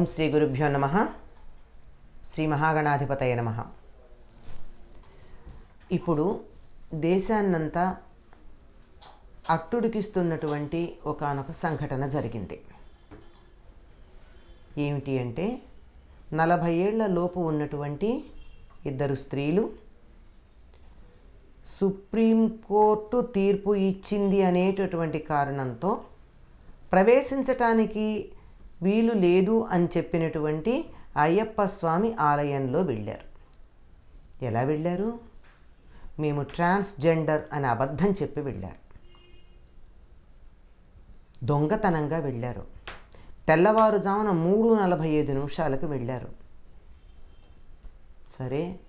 ఓం శ్రీ గురుభ్యో నమ. శ్రీ మహాగణాధిపతయ నమ. ఇప్పుడు దేశాన్నంతా అట్టుడికిస్తున్నటువంటి ఒకనొక సంఘటన జరిగింది. ఏమిటి అంటే నలభై ఏళ్ళ లోపు ఉన్నటువంటి ఇద్దరు స్త్రీలు సుప్రీంకోర్టు తీర్పు ఇచ్చింది అనేటటువంటి కారణంతో ప్రవేశించటానికి వీలు లేదు అని చెప్పినటువంటి అయ్యప్ప స్వామి ఆలయంలో వెళ్ళారు. ఎలా వెళ్ళారు? మేము ట్రాన్స్జెండర్ అని అబద్ధం చెప్పి వెళ్ళారు. దొంగతనంగా వెళ్ళారు. తెల్లవారుజామున మూడు నలభై ఐదు నిమిషాలకు వెళ్ళారు. సరే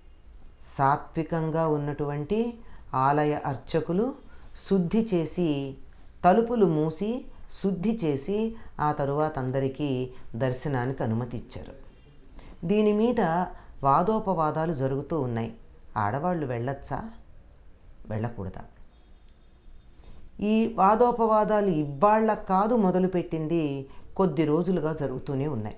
సాత్వికంగా ఉన్నటువంటి ఆలయ అర్చకులు శుద్ధి చేసి తలుపులు మూసి శుద్ధి చేసి ఆ తరువాత అందరికీ దర్శనానికి అనుమతి ఇచ్చారు. దీని మీద వాదోపవాదాలు జరుగుతూ ఉన్నాయి. ఆడవాళ్ళు వెళ్ళొచ్చా? వెళ్ళకూడదా? ఈ వాదోపవాదాలు ఇవాళ్ళ కాదు మొదలుపెట్టింది కొద్ది రోజులుగా జరుగుతూనే ఉన్నాయి.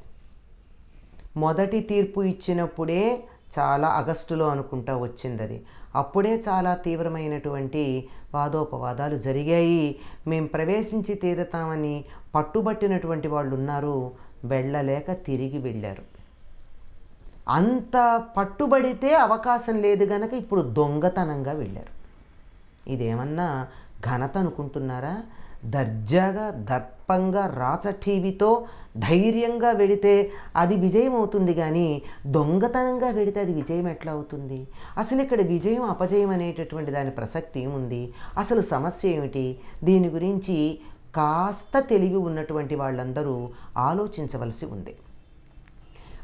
మొదటి తీర్పు ఇచ్చినప్పుడే చాలా ఆగస్టులో అనుకుంటా వచ్చింది అది అప్పుడే చాలా తీవ్రమైనటువంటి వాదోపవాదాలు జరిగాయి. మేము ప్రవేశించి తీరుతామని పట్టుబట్టినటువంటి వాళ్ళు ఉన్నారు వెళ్ళలేక తిరిగి వెళ్ళారు. అంత పట్టుబడితే అవకాశం లేదు గనక ఇప్పుడు దొంగతనంగా వెళ్ళారు. ఇదేమన్నా ఘనత అనుకుంటున్నారా? దర్జాగా దర్పంగా రాచ టీవీతో ధైర్యంగా వెడితే అది విజయం అవుతుంది కానీ దొంగతనంగా వెడితే అది విజయం ఎట్లా అవుతుంది అసలు ఇక్కడ విజయం అపజయం అనేటటువంటి దాని ప్రసక్తి ఏముంది? అసలు సమస్య ఏమిటి? దీని గురించి కాస్త తెలివి ఉన్నటువంటి వాళ్ళందరూ ఆలోచించవలసి ఉంది.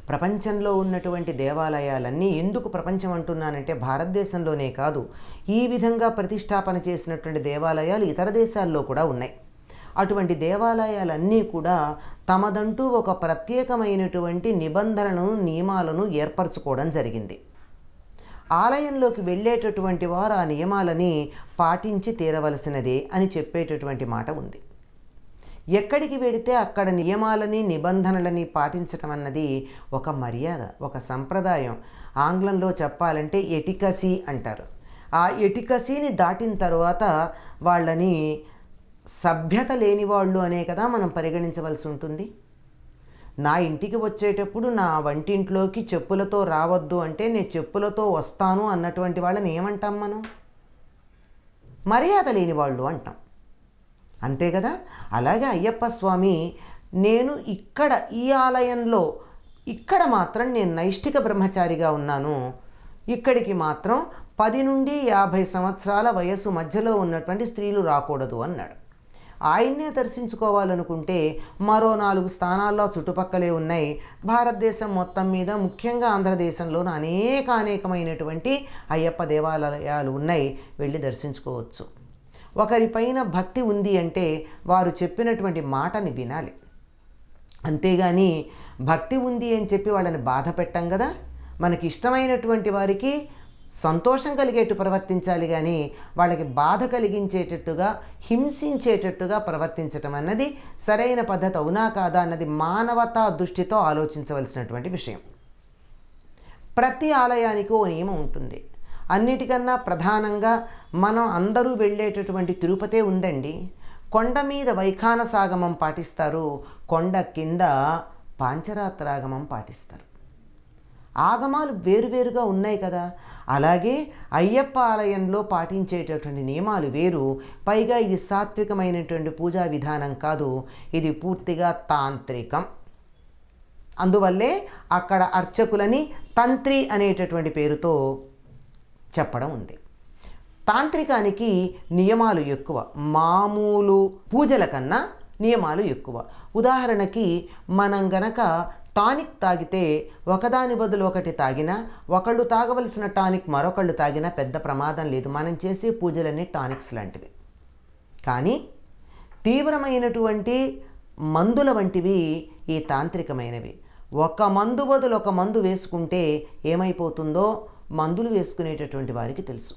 ప్రపంచంలో ఉన్నటువంటి దేవాలయాలన్నీ ఎందుకు ప్రపంచం అంటున్నానంటే భారతదేశంలోనే కాదు ఈ విధంగా ప్రతిష్టాపన చేసినటువంటి దేవాలయాలు ఇతర దేశాల్లో కూడా ఉన్నాయి. అటువంటి దేవాలయాలన్నీ కూడా తమదంటూ ఒక ప్రత్యేకమైనటువంటి నిబంధనలను నియమాలను ఏర్పరచుకోవడం జరిగింది. ఆలయంలోకి వెళ్ళేటటువంటి వారు ఆ నియమాలని పాటించి తీరవలసినదే అని చెప్పేటటువంటి మాట ఉంది. ఎక్కడికి వెడితే అక్కడ నియమాలని నిబంధనలని పాటించటం అన్నది ఒక మర్యాద ఒక సంప్రదాయం. ఆంగ్లంలో చెప్పాలంటే ఎటికసీ అంటారు. ఆ ఎటికసీని దాటిన తర్వాత వాళ్ళని సభ్యత లేని వాళ్ళు అనే కదా మనం పరిగణించవలసి ఉంటుంది. నా ఇంటికి వచ్చేటప్పుడు నా వంటింట్లోకి చెప్పులతో రావద్దు అంటే నేను చెప్పులతో వస్తాను అన్నటువంటి వాళ్ళని ఏమంటాం మనం? మర్యాద లేని వాళ్ళు అంటాం. అంతే కదా? అలాగే అయ్యప్ప స్వామి నేను ఇక్కడ ఈ ఆలయంలో ఇక్కడ మాత్రం నేను నైష్టిక బ్రహ్మచారిగా ఉన్నాను. ఇక్కడికి మాత్రం పది నుండి యాభై సంవత్సరాల వయస్సు మధ్యలో ఉన్నటువంటి స్త్రీలు రాకూడదు అన్నాడు. ఆయన్నే దర్శించుకోవాలనుకుంటే మరో నాలుగు స్థానాల్లో చుట్టుపక్కలే ఉన్నాయి. భారతదేశం మొత్తం మీద ముఖ్యంగా ఆంధ్రదేశంలోనూ అనేక అనేకమైనటువంటి అయ్యప్ప దేవాలయాలు ఉన్నాయి. వెళ్ళి దర్శించుకోవచ్చు. ఒకరిపైన భక్తి ఉంది అంటే వారు చెప్పినటువంటి మాటని వినాలి. అంతేగాని భక్తి ఉంది అని చెప్పి వాళ్ళని బాధ పెట్టాం కదా? మనకి ఇష్టమైనటువంటి వారికి సంతోషం కలిగేట్టు ప్రవర్తించాలి కానీ వాళ్ళకి బాధ కలిగించేటట్టుగా హింసించేటట్టుగా ప్రవర్తించటం అన్నది సరైన పద్ధతి అవునా కాదా అన్నది మానవతా దృష్టితో ఆలోచించవలసినటువంటి విషయం. ప్రతి ఆలయానికి ఓ నియమం ఉంటుంది. అన్నిటికన్నా ప్రధానంగా మనం అందరూ వెళ్ళేటటువంటి తిరుపతే ఉందండి. కొండ మీద వైఖానసాగమం పాటిస్తారు. కొండ కింద పాంచరాత్రాగమం పాటిస్తారు. ఆగమాలు వేరువేరుగా ఉన్నాయి కదా. అలాగే అయ్యప్ప ఆలయంలో పాటించేటటువంటి నియమాలు వేరు. పైగా ఇది సాత్వికమైనటువంటి పూజా విధానం కాదు. ఇది పూర్తిగా తాంత్రికం. అందువల్లే అక్కడ అర్చకులని తంత్రి అనేటటువంటి పేరుతో చెప్పడం ఉంది. తాంత్రికానికి నియమాలు ఎక్కువ. మామూలు పూజల కన్నా నియమాలు ఎక్కువ. ఉదాహరణకి మనం గనక టానిక్ తాగితే ఒకదాని బదులు ఒకటి తాగినా ఒకళ్ళు తాగవలసిన టానిక్ మరొకళ్ళు తాగినా పెద్ద ప్రమాదం లేదు. మనం చేసే పూజలన్నీ టానిక్స్ లాంటివి. కానీ తీవ్రమైనటువంటి మందుల వంటివి ఈ తాంత్రికమైనవి. ఒక మందు బదులు ఒక మందు వేసుకుంటే ఏమైపోతుందో మందులు వేసుకునేటటువంటి వారికి తెలుసు.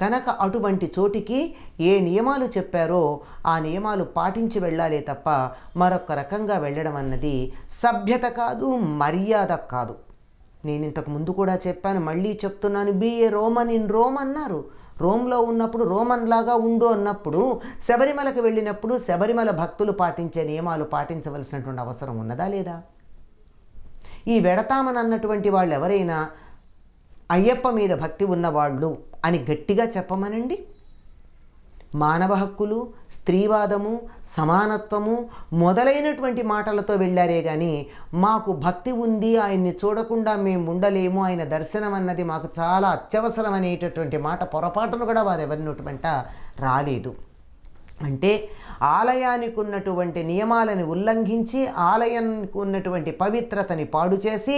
కనుక అటువంటి చోటికి ఏ నియమాలు చెప్పారో ఆ నియమాలు పాటించి వెళ్ళాలే తప్ప మరొక రకంగా వెళ్ళడం అన్నది సభ్యత కాదు మర్యాద కాదు. నేను ఇంతకు ముందు కూడా చెప్పాను మళ్ళీ చెప్తున్నాను be a a Roman in Rome అన్నారు. రోమ్లో ఉన్నప్పుడు రోమన్ లాగా ఉండు అన్నప్పుడు శబరిమలకు వెళ్ళినప్పుడు శబరిమల భక్తులు పాటించే నియమాలు పాటించవలసినటువంటి అవసరం ఉన్నదా లేదా? ఈ వెడతామని అన్నటువంటి వాళ్ళు ఎవరైనా అయ్యప్ప మీద భక్తి ఉన్నవాళ్ళు అని గట్టిగా చెప్పమనండి. మానవ హక్కులు స్త్రీవాదము సమానత్వము మొదలైనటువంటి మాటలతో వెళ్ళారే కానీ మాకు భక్తి ఉంది ఆయన్ని చూడకుండా మేము ఉండలేము ఆయన దర్శనం అన్నది మాకు చాలా అత్యవసరం అనేటటువంటి మాట పొరపాటును కూడా వారు ఎవరినటువంటి రాలేదు. అంటే ఆలయానికి ఉన్నటువంటి నియమాలని ఉల్లంఘించి ఆలయానికి ఉన్నటువంటి పవిత్రతని పాడు చేసి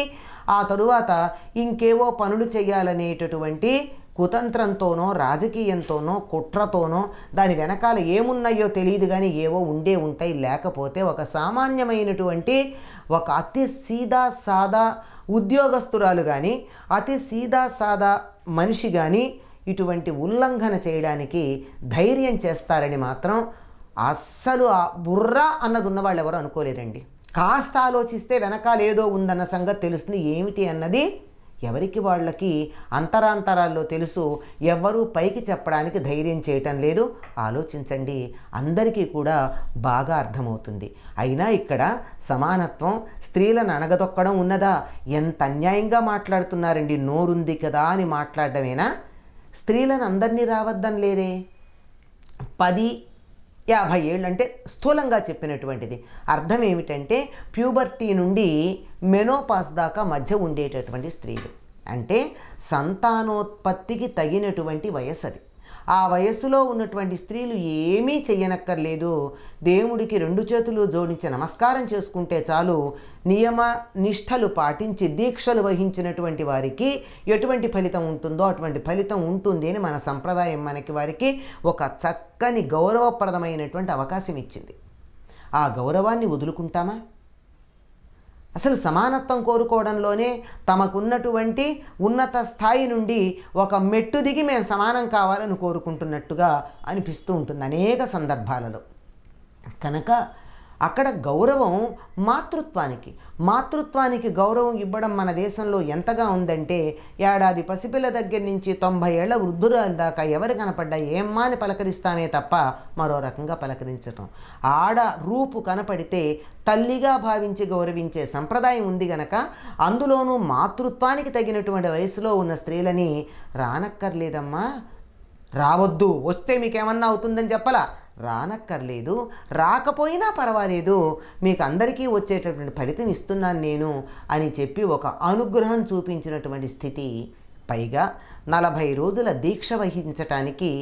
ఆ తరువాత ఇంకేవో పనులు చేయాలనేటటువంటి కుతంత్రంతోనో రాజకీయంతోనో కుట్రతోనో దాని వెనకాల ఏమున్నాయో తెలియదు కానీ ఏవో ఉండే ఉంటాయి. లేకపోతే ఒక సామాన్యమైనటువంటి ఒక అతి సీదా సాదా ఉద్యోగస్తురాలు కానీ అతి సీదా సాదా మనిషి కానీ ఇటువంటి ఉల్లంఘన చేయడానికి ధైర్యం చేస్తారని మాత్రం అస్సలు ఆ బుర్రా అన్నది ఉన్న వాళ్ళు ఎవరు అనుకోలేరండి. కాస్త ఆలోచిస్తే వెనకాల ఏదో ఉందన్న సంగతి తెలుస్తుంది. ఏమిటి అన్నది ఎవరికి వాళ్ళకి అంతరాంతరాల్లో తెలుసు. ఎవ్వరూ పైకి చెప్పడానికి ధైర్యం చేయటం లేదు. ఆలోచించండి. అందరికీ కూడా బాగా అర్థమవుతుంది. అయినా ఇక్కడ సమానత్వం స్త్రీలను అణగదొక్కడం ఉన్నదా? ఎంత అన్యాయంగా మాట్లాడుతున్నారండి. నోరుంది కదా అని మాట్లాడటమేనా స్త్రీలను అందరినీ రావద్దని లేదే? పది యాభై ఏళ్ళు అంటే స్థూలంగా చెప్పినటువంటిది. అర్థం ఏమిటంటే ప్యూబర్టీ నుండి మెనోపాస్ దాకా మధ్య ఉండేటటువంటి స్త్రీలు. అంటే సంతానోత్పత్తికి తగినటువంటి వయస్సు అది ఆ వయస్సులో ఉన్నటువంటి స్త్రీలు ఏమీ చెయ్యనక్కర్లేదు. దేవుడికి రెండు చేతులు జోడించి నమస్కారం చేసుకుంటే చాలు. నియమ నిష్టలు పాటించి దీక్షలు వహించినటువంటి వారికి ఎటువంటి ఫలితం ఉంటుందో అటువంటి ఫలితం ఉంటుంది అని మన సంప్రదాయం మనకి వారికి ఒక చక్కని గౌరవప్రదమైనటువంటి అవకాశం ఇచ్చింది. ఆ గౌరవాన్ని వదులుకుంటామా? అసలు సమానత్వం కోరుకోవడంలోనే తమకున్నటువంటి ఉన్నత స్థాయి నుండి ఒక మెట్టు దిగి మేము సమానం కావాలని కోరుకుంటున్నట్టుగా అనిపిస్తూ ఉంటుంది అనేక సందర్భాలలో. కనుక అక్కడ గౌరవం మాతృత్వానికి. మాతృత్వానికి గౌరవం ఇవ్వడం మన దేశంలో ఎంతగా ఉందంటే ఏడాది పసిపిల్ల దగ్గర నుంచి తొంభై ఏళ్ళ వృద్ధురాలు దాకా ఎవరు కనపడ్డా ఏమ్మా అని పలకరిస్తామే తప్ప మరో రకంగా పలకరించడం ఆడ రూపు కనపడితే తల్లిగా భావించి గౌరవించే సంప్రదాయం ఉంది గనక అందులోనూ మాతృత్వానికి తగినటువంటి వయసులో ఉన్న స్త్రీలని రానక్కర్లేదమ్మా. రావద్దు. వస్తే మీకేమన్నా అవుతుందని చెప్పలా. రానక్కర్లేదు. రాకపోయినా పర్వాలేదు. మీకు అందరికీ వచ్చేటటువంటి ఫలితం ఇస్తున్నాను నేను అని చెప్పి ఒక అనుగ్రహం చూపించినటువంటి స్థితి. పైగా నలభై రోజుల దీక్ష వహించటానికి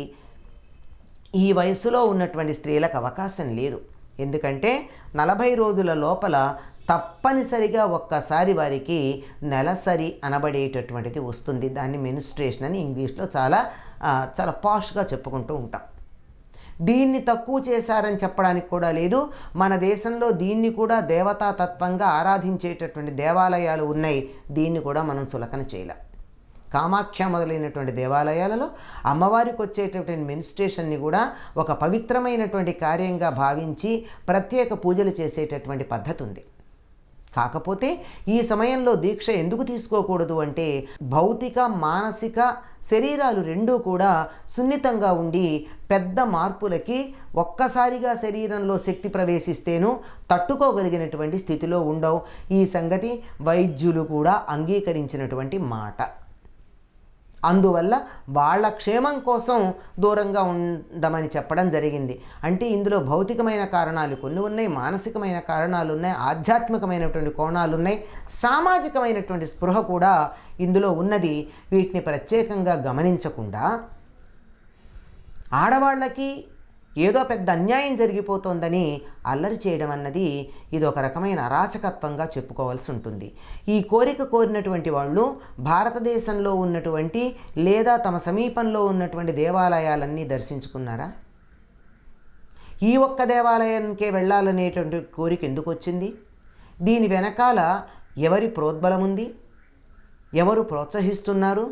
ఈ వయసులో ఉన్నటువంటి స్త్రీలకు అవకాశం లేదు. ఎందుకంటే నలభై రోజుల లోపల తప్పనిసరిగా ఒక్కసారి వారికి నెలసరి అనబడేటటువంటిది వస్తుంది. దాన్ని మెనిస్ట్రేషన్ అని ఇంగ్లీష్లో చాలా చాలా పాష్గా చెప్పుకుంటూ ఉంటాం. దీన్ని తక్కువ చేశారని చెప్పడానికి కూడా లేదు. మన దేశంలో దీన్ని కూడా దేవతా తత్వంగా ఆరాధించేటటువంటి దేవాలయాలు ఉన్నాయి. దీన్ని కూడా మనం సులకన చేయలేం. కామాఖ్య మొదలైనటువంటి దేవాలయాలలో అమ్మవారికి వచ్చేటటువంటి మెనిస్ట్రేషన్ని కూడా ఒక పవిత్రమైనటువంటి కార్యంగా భావించి ప్రత్యేక పూజలు చేసేటటువంటి పద్ధతి ఉంది. కాకపోతే ఈ సమయంలో దీక్ష ఎందుకు తీసుకోకూడదు అంటే భౌతిక మానసిక శరీరాలు రెండూ కూడా సున్నితంగా ఉండి పెద్ద మార్పులకి ఒక్కసారిగా శరీరంలో శక్తి ప్రవేశిస్తేనూ తట్టుకోగలిగినటువంటి స్థితిలో ఉండవు. ఈ సంగతి వైద్యులు కూడా అంగీకరించినటువంటి మాట. అందువల్ల వాళ్ళ క్షేమం కోసం దూరంగా ఉండమని చెప్పడం జరిగింది. అంటే ఇందులో భౌతికమైన కారణాలు కొన్ని ఉన్నాయి మానసికమైన కారణాలు ఉన్నాయి ఆధ్యాత్మికమైనటువంటి కోణాలు ఉన్నాయి సామాజికమైనటువంటి స్పృహ కూడా ఇందులో ఉన్నది. వీటిని ప్రత్యేకంగా గమనించకుండా ఆడవాళ్ళకి ఏదో పెద్ద అన్యాయం జరిగిపోతోందని అల్లరి చేయడం అన్నది ఇది ఒక రకమైన అరాచకత్వంగా చెప్పుకోవాల్సి ఉంటుంది. ఈ కోరిక కోరినటువంటి వాళ్ళు భారతదేశంలో ఉన్నటువంటి లేదా తమ సమీపంలో ఉన్నటువంటి దేవాలయాలన్నీ దర్శించుకున్నారా? ఈ ఒక్క దేవాలయానికే వెళ్ళాలనేటువంటి కోరిక ఎందుకు వచ్చింది దీని వెనకాల ఎవరి ప్రోద్బలం ఉంది ఎవరు ప్రోత్సహిస్తున్నారు?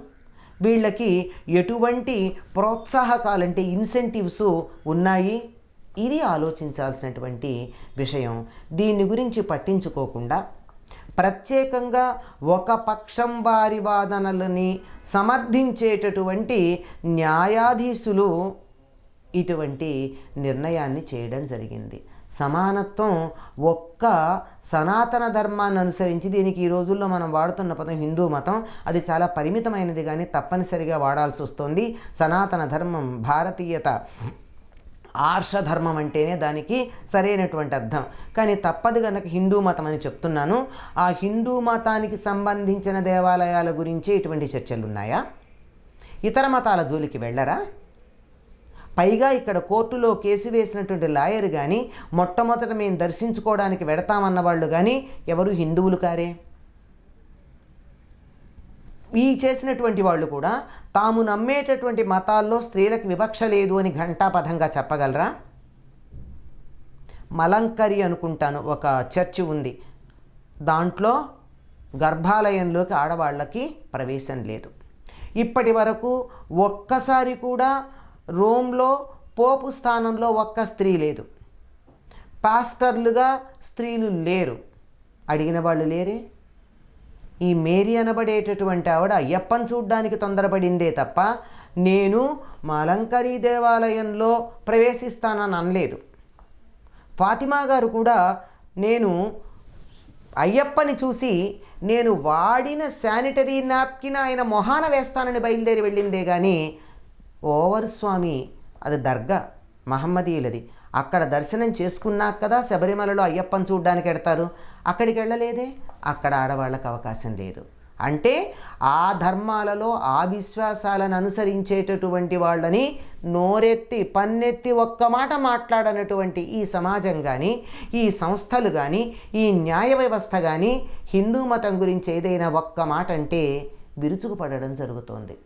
వీళ్ళకి ఎటువంటి ప్రోత్సాహకాలంటే ఇన్సెంటివ్స్ ఉన్నాయి? ఇది ఆలోచించాల్సినటువంటి విషయం. దీని గురించి పట్టించుకోకుండా ప్రత్యేకంగా ఒక పక్షం వారి వాదనలని సమర్థించేటటువంటి న్యాయాధీశులు ఇటువంటి నిర్ణయాన్ని చేయడం జరిగింది. సమానత్వం ఒక్క సనాతన ధర్మాన్ని అనుసరించి దీనికి ఈ రోజుల్లో మనం వాడుతున్న పదం హిందూ మతం. అది చాలా పరిమితమైనది కానీ తప్పనిసరిగా వాడాల్సి వస్తుంది. సనాతన ధర్మం భారతీయత ఆర్షధర్మం అంటేనే దానికి సరైనటువంటి అర్థం. కానీ తప్పదు కనుక హిందూ మతం అని చెప్తున్నాను. ఆ హిందూ మతానికి సంబంధించిన దేవాలయాల గురించి ఇటువంటి చర్చలు ఉన్నాయా ఇతర మతాల జోలికి వెళ్ళరా? పైగా ఇక్కడ కోర్టులో కేసు వేసినటువంటి లాయర్ కానీ మొట్టమొదట మేము దర్శించుకోవడానికి వెడతామన్న వాళ్ళు కానీ ఎవరు హిందువులు కారే? ఈ చేసినటువంటి వాళ్ళు కూడా తాము నమ్మేటటువంటి మతాల్లో స్త్రీలకు వివక్ష లేదు అని ఘంటాపథంగా చెప్పగలరా? మలంకరి అనుకుంటాను ఒక చర్చి ఉంది. దాంట్లో గర్భాలయంలోకి ఆడవాళ్ళకి ప్రవేశం లేదు. ఇప్పటి వరకు ఒక్కసారి కూడా రోమ్లో పోపు స్థానంలో ఒక్క స్త్రీ లేదు. పాస్టర్లుగా స్త్రీలు లేరు. అడిగిన వాళ్ళు లేరే? ఈ మేరీ అనబడేటటువంటి ఆవిడ అయ్యప్పని చూడ్డానికి తొందరపడిందే తప్ప నేను మా దేవాలయంలో ప్రవేశిస్తానని అనలేదు. ఫాతిమా గారు కూడా నేను అయ్యప్పని చూసి నేను వాడిన శానిటరీ నాప్కిన్ ఆయన మొహాన వేస్తానని బయలుదేరి వెళ్ళిందే కానీ ఓవర్ స్వామి అది దర్గా మహమ్మదీయులది. అక్కడ దర్శనం చేసుకున్నాక కదా శబరిమలలో అయ్యప్పని చూడ్డానికి వెడతారు అక్కడికి వెళ్ళలేదే? అక్కడ ఆడవాళ్ళకి అవకాశం లేదు. అంటే ఆ ధర్మాలలో ఆ విశ్వాసాలను అనుసరించేటటువంటి వాళ్ళని నోరెత్తి పన్నెత్తి ఒక్క మాట మాట్లాడనటువంటి ఈ సమాజం కానీ ఈ సంస్థలు కానీ ఈ న్యాయ వ్యవస్థ కానీ హిందూ మతం గురించి ఏదైనా ఒక్క మాట అంటే విరుచుకుపడడం జరుగుతోంది.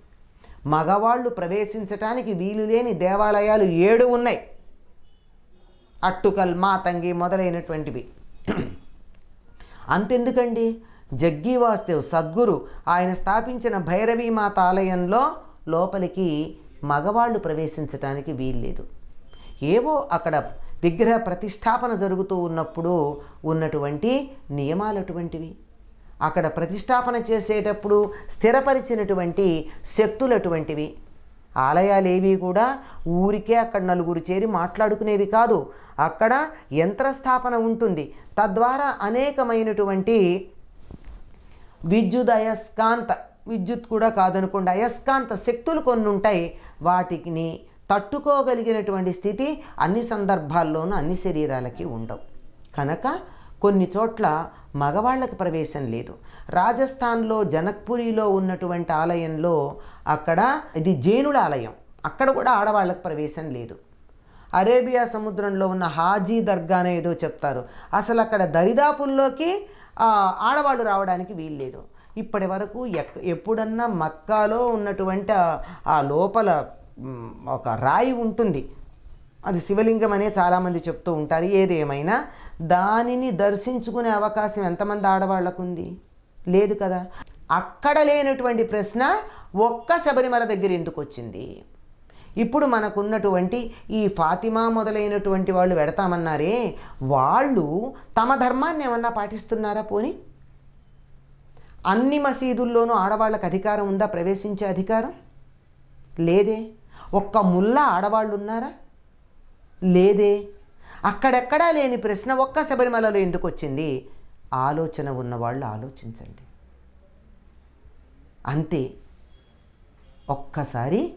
మగవాళ్ళు ప్రవేశించటానికి వీలు లేని దేవాలయాలు ఏడు ఉన్నాయి. అట్టుకల్ మాతంగి మొదలైనటువంటివి. అంతెందుకండి? జగ్గి వాసుదేవ్ సద్గురు ఆయన స్థాపించిన భైరవీ మాత ఆలయంలో లోపలికి మగవాళ్ళు ప్రవేశించడానికి వీల్లేదు. ఏవో అక్కడ విగ్రహ ప్రతిష్టాపన జరుగుతూ ఉన్నప్పుడు ఉన్నటువంటి నియమాలు అటువంటివి అక్కడ ప్రతిష్టాపన చేసేటప్పుడు స్థిరపరిచినటువంటి శక్తులు అటువంటివి ఆలయాలు ఏవి కూడా ఊరికే అక్కడ నలుగురు చేరి మాట్లాడుకునేవి కాదు. అక్కడ యంత్రస్థాపన ఉంటుంది. తద్వారా అనేకమైనటువంటి విద్యుత్ అయస్కాంత విద్యుత్ కూడా కాదనుకోండి అయస్కాంత శక్తులు కొన్ని ఉంటాయి. వాటిని తట్టుకోగలిగినటువంటి స్థితి అన్ని సందర్భాల్లోనూ అన్ని శరీరాలకి ఉండవు. కనుక కొన్ని చోట్ల మగవాళ్ళకి ప్రవేశం లేదు. రాజస్థాన్లో జనక్పురిలో ఉన్నటువంటి ఆలయంలో అక్కడ ఇది జైనుల ఆలయం. అక్కడ కూడా ఆడవాళ్ళకి ప్రవేశం లేదు. అరేబియా సముద్రంలో ఉన్న హాజీ దర్గానే ఏదో చెప్తారు. అసలు అక్కడ దరిదాపుల్లోకి ఆడవాళ్ళు రావడానికి వీల్లేదు ఇప్పటి వరకు ఎప్పుడన్నా మక్కాలో ఉన్నటువంటి ఆ- లోపల ఒక రాయి ఉంటుంది. అది శివలింగం అనే చాలామంది చెప్తూ ఉంటారు. ఏదేమైనా దానిని దర్శించుకునే అవకాశం ఎంతమంది ఆడవాళ్ళకు ఉంది లేదు కదా. అక్కడ లేనటువంటి ప్రశ్న ఒక్క శబరిమల దగ్గర ఎందుకు వచ్చింది ఇప్పుడు మనకున్నటువంటి ఈ ఫాతిమా మొదలైనటువంటి వాళ్ళు పెడతామన్నారే వాళ్ళు తమ ధర్మాన్ని ఏమన్నా పాటిస్తున్నారా పోని? అన్ని మసీదుల్లోనూ ఆడవాళ్ళకి అధికారం ఉందా? ప్రవేశించే అధికారం? లేదే. ఒక్క ముల్లా ఆడవాళ్ళు ఉన్నారా లేదే? అక్కడెక్కడా లేని ప్రశ్న ఒక్క శబరిమలలో ఎందుకు వచ్చింది? ఆలోచన ఉన్నవాళ్ళు ఆలోచించండి. అంతే. ఒక్కసారి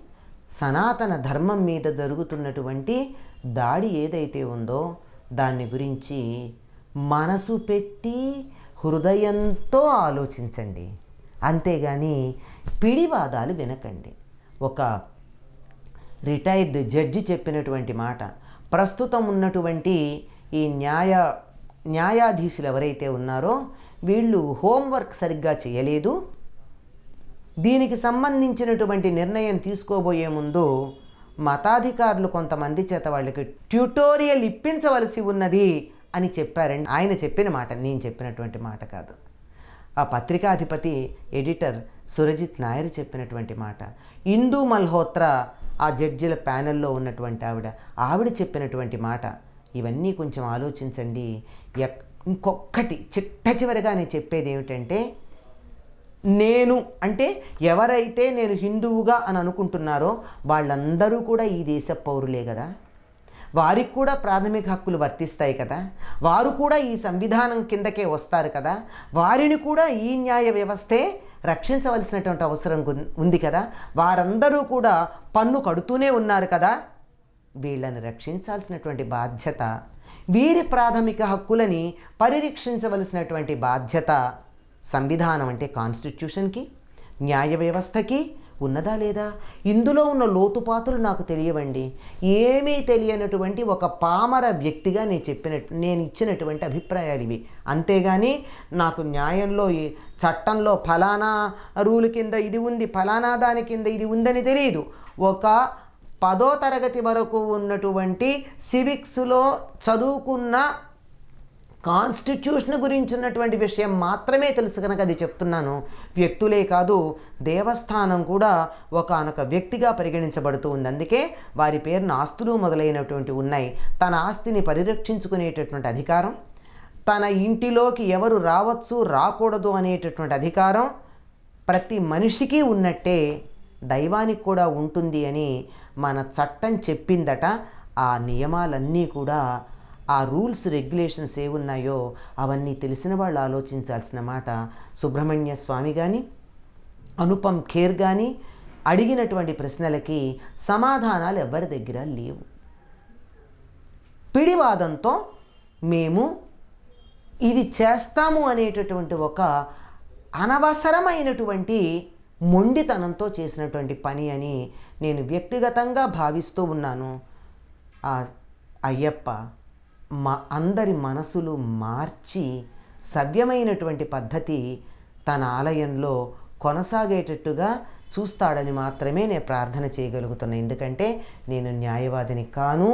సనాతన ధర్మం మీద జరుగుతున్నటువంటి దాడి ఏదైతే ఉందో దాన్ని గురించి మనసు పెట్టి హృదయంతో ఆలోచించండి. అంతేగాని పిడివాదాలు వినకండి. ఒక రిటైర్డ్ జడ్జి చెప్పినటువంటి మాట ప్రస్తుతం ఉన్నటువంటి ఈ న్యాయ న్యాయాధీశులు ఎవరైతే ఉన్నారో వీళ్ళు హోంవర్క్ సరిగ్గా చేయలేదు. దీనికి సంబంధించినటువంటి నిర్ణయం తీసుకోబోయే ముందు మతాధికారులు కొంతమంది చేత వాళ్ళకి ట్యూటోరియల్ ఇప్పించవలసి ఉన్నది అని చెప్పారండి. ఆయన చెప్పిన మాట నేను చెప్పినటువంటి మాట కాదు. ఆ పత్రికాధిపతి ఎడిటర్ సురజిత్ నాయర్ చెప్పినటువంటి మాట ఇందూ మల్హోత్రా ఆ జడ్జిల ప్యానెల్లో ఉన్నటువంటి ఆవిడ ఆవిడ చెప్పినటువంటి మాట ఇవన్నీ కొంచెం ఆలోచించండి. ఇంకొక్కటి చిట్ట చివరిగా నేను చెప్పేది ఏమిటంటే నేను అంటే ఎవరైతే నేను హిందువుగా అని అనుకుంటున్నారో వాళ్ళందరూ కూడా ఈ దేశ పౌరులే కదా. వారికి కూడా ప్రాథమిక హక్కులు వర్తిస్తాయి కదా. వారు కూడా ఈ సంవిధానం కిందకే వస్తారు కదా. వారిని కూడా ఈ న్యాయ వ్యవస్థే రక్షించవలసినటువంటి అవసరం ఉంది కదా? వారందరూ కూడా పన్ను కడుతూనే ఉన్నారు కదా? వీళ్ళని రక్షించాల్సినటువంటి బాధ్యత వీరి ప్రాథమిక హక్కులని పరిరక్షించవలసినటువంటి బాధ్యత సంవిధానం అంటే కాన్స్టిట్యూషన్కి న్యాయ వ్యవస్థకి ఉన్నదా లేదా? ఇందులో ఉన్న లోతుపాతులు నాకు తెలియవండి. ఏమీ తెలియనటువంటి ఒక పామర వ్యక్తిగా నేను చెప్పినట్టు నేను ఇచ్చినటువంటి అభిప్రాయాలు ఇవి. అంతేగాని నాకు న్యాయంలో ఈ చట్టంలో ఫలానా రూల్ కింద ఇది ఉంది ఫలానా దాని కింద ఇది ఉందని తెలియదు. ఒక పదో తరగతి వరకు ఉన్నటువంటి సివిక్స్లో చదువుకున్న కాన్స్టిట్యూషన్ గురించి ఉన్నటువంటి విషయం మాత్రమే తెలుసు కనుక అది చెప్తున్నాను. వ్యక్తులే కాదు దేవస్థానం కూడా ఒకనొక వ్యక్తిగా పరిగణించబడుతూ ఉంది. అందుకే వారి పేరున ఆస్తులు మొదలైనటువంటి ఉన్నాయి. తన ఆస్తిని పరిరక్షించుకునేటటువంటి అధికారం తన ఇంటిలోకి ఎవరు రావచ్చు రాకూడదు అనేటటువంటి అధికారం ప్రతి మనిషికి ఉన్నట్టే దైవానికి కూడా ఉంటుంది అని మన చట్టం చెప్పిందట. ఆ నియమాలన్నీ కూడా ఆ రూల్స్ రెగ్యులేషన్స్ ఏమున్నాయో అవన్నీ తెలిసిన వాళ్ళు ఆలోచించాల్సిన మాట సుబ్రహ్మణ్య స్వామి కానీ అనుపమ్ ఖేర్ కానీ అడిగినటువంటి ప్రశ్నలకి సమాధానాలు ఎవరి దగ్గర లేవు. పిడివాదంతో మేము ఇది చేస్తాము అనేటటువంటి ఒక అనవసరమైనటువంటి మొండితనంతో చేసినటువంటి పని అని నేను వ్యక్తిగతంగా భావిస్తూ ఉన్నాను. ఆ అయ్యప్ప మా అందరి మనసులు మార్చి సవ్యమైనటువంటి పద్ధతి తన ఆలయంలో కొనసాగేటట్టుగా చూస్తాడని మాత్రమే నేను ప్రార్థన చేయగలుగుతున్నాను ఎందుకంటే నేను న్యాయవాదిని కాను.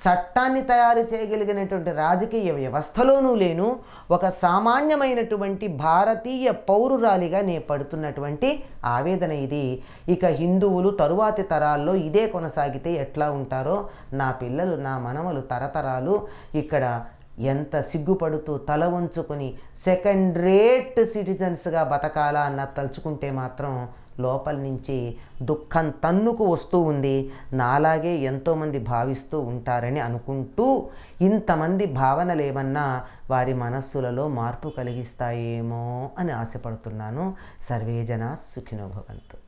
చట్టాన్ని తయారు చేయగలిగినటువంటి రాజకీయ వ్యవస్థలోనూ లేను ఒక సామాన్యమైనటువంటి భారతీయ పౌరురాలిగా నే పడుతున్నటువంటి ఆవేదన ఇది. ఇక హిందువులు తరువాతి తరాల్లో ఇదే కొనసాగితే ఎట్లా ఉంటారో? నా పిల్లలు నా మనవలు తరతరాలు ఇక్కడ ఎంత సిగ్గుపడుతూ తల ఉంచుకొని సెకండ్ రేట్ సిటిజన్స్గా బతకాలా అన్న తలుచుకుంటే మాత్రం లోపల నుంచి దుఃఖం తన్నుకు వస్తూ ఉంది. నాలాగే ఎంతోమంది భావిస్తూ ఉంటారని అనుకుంటూ ఇంతమంది భావనలేమన్నా వారి మనస్సులలో మార్పు కలిగిస్తాయేమో అని ఆశపడుతున్నాను. సర్వేజన సుఖినోభవంతు